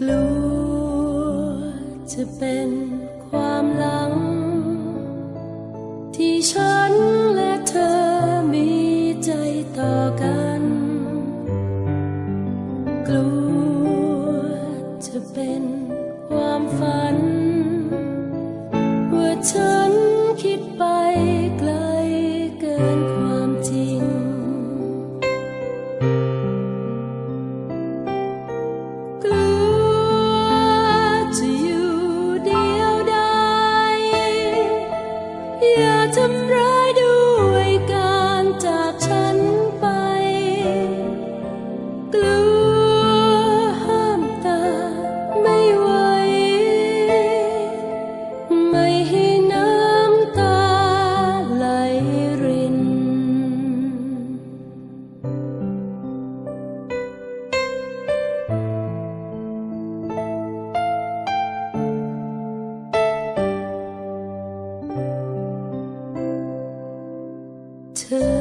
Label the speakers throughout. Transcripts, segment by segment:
Speaker 1: กลัวจะเป็นความหลัง ที่ฉันและเธอมีใจต่อกัน กลัวจะเป็นความฝัน ว่าฉันคิดไป เธอ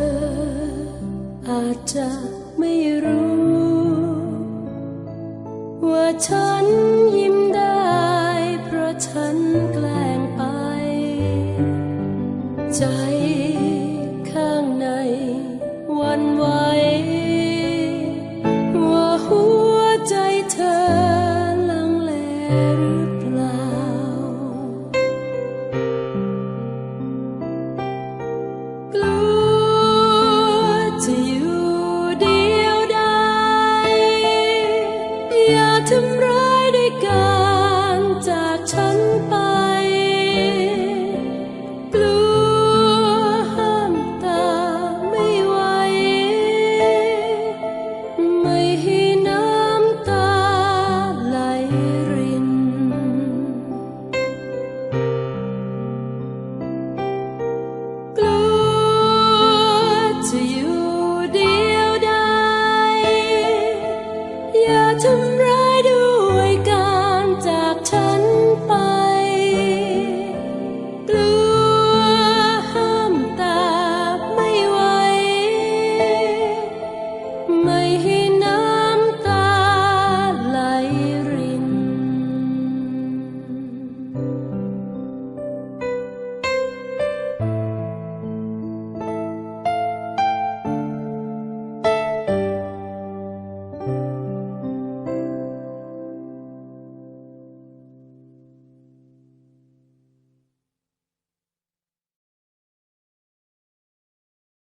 Speaker 1: อาจจะไม่รู้ ว่าฉันยิ้มได้ เพราะฉันแกล้งไป ใจข้างในวันไหวว่าหัวใจเธอลังเลหรือเปล่า อย่าทำร้ายด้วยการจากฉันไป กลัวห้ามตาไม่ไหว ไม่ให้น้ำตาไหลริน กลัวจะอยู่เดียวดายอย่าทำ